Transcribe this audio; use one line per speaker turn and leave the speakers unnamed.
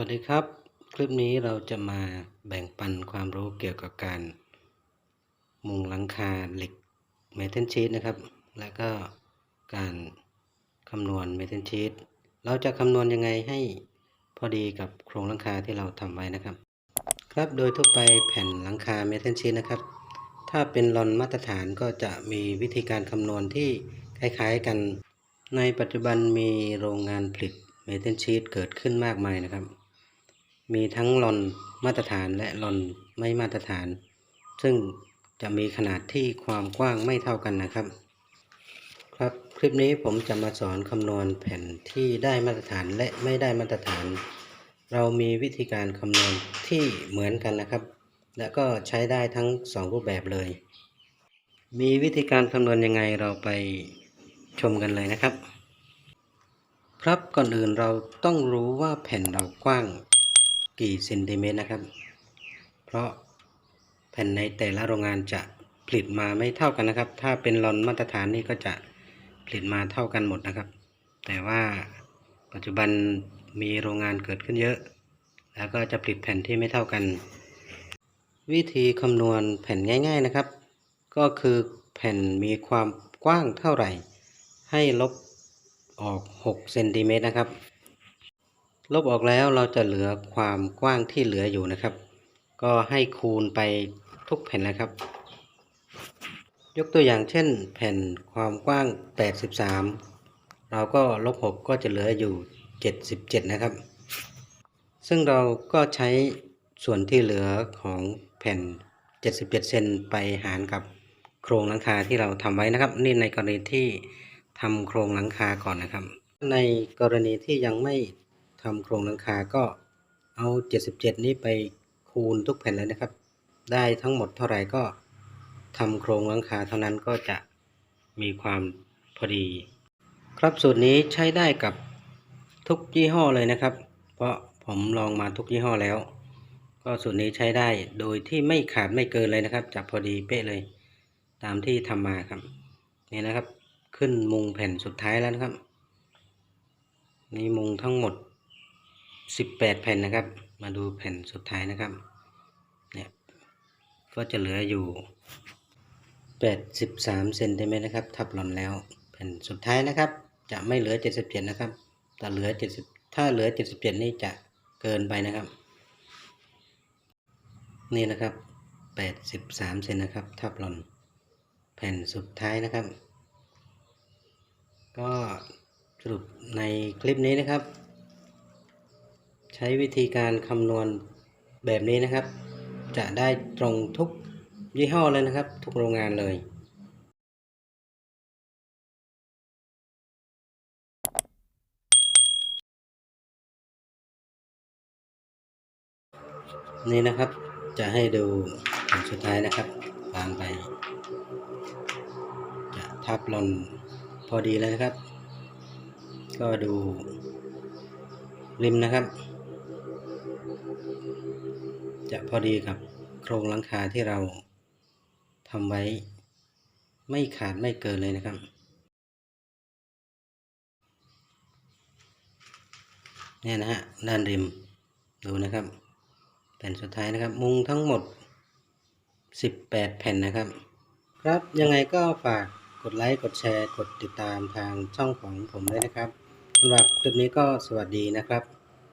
วัสดีครับ คลิปนี้เราจะมาแบ่งปันความรู้เกี่ยวกับการมุงหลังคาเหล็กเมทัลชีตนะครับ และก็การคำนวณเมทัลชีตเราจะคำนวณยังไงให้พอดีกับโครงหลังคาที่เราทำไว้นะครับ ครับโดยทั่วไปแผ่นหลังคาเมทัลชีตนะครับ ถ้าเป็นรอนมาตรฐานก็จะมีวิธีการคำนวณที่คล้ายๆกันในปัจจุบันมีโรงงานผลิตเมทัลชีตเกิดขึ้นมากมายนะครับ มีทั้งลอนมาตรฐานและลอนไม่มาตรฐาน ซึ่งจะมีขนาดที่ความกว้างไม่เท่ากันนะครับ ครับคลิปนี้ผมจะมาสอนคำนวณแผ่นที่ได้มาตรฐานและไม่ได้มาตรฐาน เรามีวิธีการคำนวณที่เหมือนกันนะครับ และก็ใช้ได้ทั้งสองรูปแบบเลย มีวิธีการคำนวณยังไงเราไปชมกันเลยนะครับ ครับก่อนอื่นเราต้องรู้ว่าแผ่นเรากว้าง กี่เซนติเมตรนะครับ เพราะแผ่นในแต่ละโรงงานจะผลิตมาไม่เท่ากันนะครับ ถ้าเป็นรอนมาตรฐานนี่ก็จะผลิตมาเท่ากันหมดนะครับ แต่ว่าปัจจุบันมีโรงงานเกิดขึ้นเยอะ แล้วก็จะผลิตแผ่นที่ไม่เท่ากัน วิธีคำนวณแผ่นง่าย ๆนะครับ ก็คือแผ่นมีความกว้างเท่าไหร่ ให้ลบออก 6 เซนติเมตรนะครับ ลบออกแล้วเราจะเหลือความกว้างที่เหลืออยู่นะครับ ก็ให้คูณไปทุกแผ่นนะครับ ยกตัวอย่างเช่น แผ่นความกว้าง 83 เราก็ลบ 6 ก็จะเหลืออยู่ 77 นะครับ ซึ่งเราก็ใช้ส่วนที่เหลือของแผ่น 77 เซนไปหารกับโครงหลังคาที่เราทำไว้นะครับ นี่ในกรณีที่ทำโครงหลังคาก่อนนะครับ ในกรณีที่ยังไม่ ทำโครงหลังคาก็เอา 77 นี้ไปคูณทุกแผ่นเลยนะครับ ได้ทั้งหมดเท่าไหร่ก็ทำโครงหลังคาเท่านั้นก็จะมีความพอดี ครับสูตรนี้ใช้ได้กับทุกยี่ห้อเลยนะครับ เพราะผมลองมาทุกยี่ห้อแล้ว ก็สูตรนี้ใช้ได้โดยที่ไม่ขาดไม่เกินเลยนะครับจะพอดีเป๊ะเลย ตามที่ทำมาครับนี่นะครับ ขึ้นมุงแผ่นสุดท้ายแล้วนะครับ นี่มุงทั้งหมด 18 แผ่นนะครับ มาดูแผ่นสุดท้ายนะครับ เนี่ย ก็จะเหลืออยู่ 83เซนติเมตรนะครับ ทับหล่อนแล้ว แผ่นสุดท้ายนะครับ จะไม่เหลือ 77 นะครับ แต่เหลือ 70 ถ้าเหลือ 77 นี่จะเกินไปนะครับ นี่นะครับ 83เซนนะครับ ทับหล่อนแผ่นสุดท้ายนะครับ ก็สรุปในคลิปนี้นะครับ ใช้วิธีการคำนวณแบบนี้นะครับ จะได้ตรงทุกยี่ห้อเลยนะครับ ทุกโรงงานเลยนี่นะครับจะให้ดูผลสุดท้ายนะครับตามไป จะทับล่นพอดีแล้วนะครับ ก็ดูริมนะครับ จะพอดีกับโครงหลังคาที่เราทำไว้ไม่ขาดไม่เกินเลยนะครับ เนี่ยนะฮะด้านริมดูนะครับ แผ่นสุดท้ายนะครับ มุงทั้งหมด 18 แผ่นนะครับ ครับยังไงก็ฝากกดไลค์ กดแชร์ กดติดตามทางช่องของผมด้วยนะครับสำหรับคลิปนี้ก็สวัสดีนะครับ